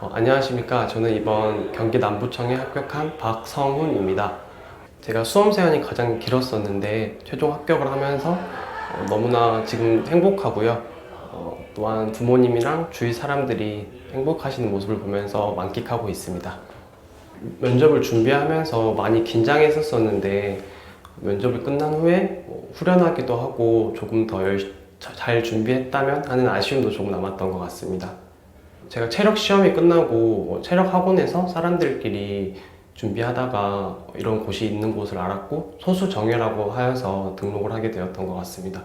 어, 안녕하십니까. 저는 이번 경기 남부청에 합격한 박성훈입니다. 제가 수험 세안이 가장 길었었는데 최종 합격을 하면서 어, 너무나 지금 행복하고요. 어, 또한 부모님이랑 주위 사람들이 행복하시는 모습을 보면서 만끽하고 있습니다. 면접을 준비하면서 많이 긴장했었었는데 면접이 끝난 후에 뭐 후련하기도 하고 조금 더 잘 준비했다면 하는 아쉬움도 조금 남았던 것 같습니다. 제가 체력 시험이 끝나고 뭐 체력 학원에서 사람들끼리 준비하다가 이런 곳이 있는 곳을 알았고 소수 정예라고 하여서 등록을 하게 되었던 것 같습니다.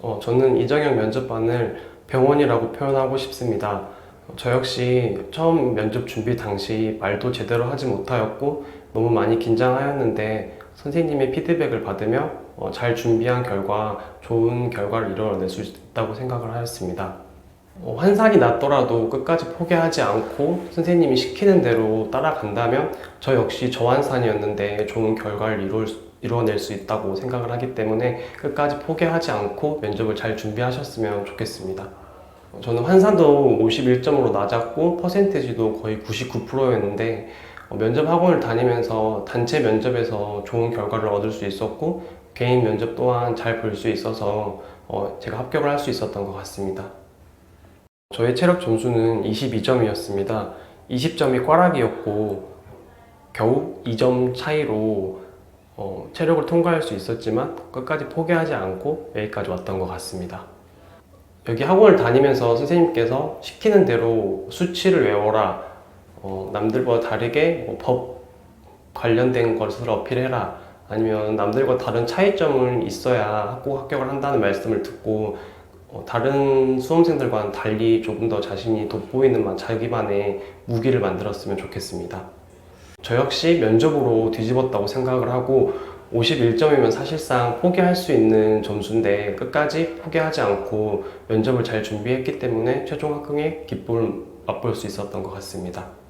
어, 저는 이정형 면접반을 병원이라고 표현하고 싶습니다. 어, 저 역시 처음 면접 준비 당시 말도 제대로 하지 못하였고 너무 많이 긴장하였는데 선생님의 피드백을 받으며 어, 잘 준비한 결과 좋은 결과를 이뤄낼 수 있다고 생각을 하였습니다. 어, 환상이 났더라도 끝까지 포기하지 않고 선생님이 시키는 대로 따라간다면 저 역시 저환산이었는데 좋은 결과를 이룰, 수- 이뤄낼 수 있다고 생각을 하기 때문에 끝까지 포기하지 않고 면접을 잘 준비하셨으면 좋겠습니다. 어, 저는 환산도 51점으로 낮았고 퍼센테지도 거의 99%였는데 어, 면접 학원을 다니면서 단체 면접에서 좋은 결과를 얻을 수 있었고 개인 면접 또한 잘 볼 수 있어서 어, 제가 합격을 할 수 있었던 것 같습니다. 저의 체력 점수는 22점이었습니다. 20점이 꽈락이었고 겨우 2점 차이로 어, 체력을 통과할 수 있었지만 끝까지 포기하지 않고 여기까지 왔던 것 같습니다. 여기 학원을 다니면서 선생님께서 시키는 대로 수치를 외워라. 어, 남들보다 다르게 뭐 법 관련된 것을 어필해라. 아니면 남들과 다른 차이점을 있어야 꼭 합격을 한다는 말씀을 듣고 어, 다른 수험생들과는 달리 조금 더 자신이 돋보이는 만- 자기만의 무기를 만들었으면 좋겠습니다. 저 역시 면접으로 뒤집었다고 생각을 하고 51점이면 사실상 포기할 수 있는 점수인데 끝까지 포기하지 않고 면접을 잘 준비했기 때문에 최종 합격의 기쁨을 맛볼 수 있었던 것 같습니다.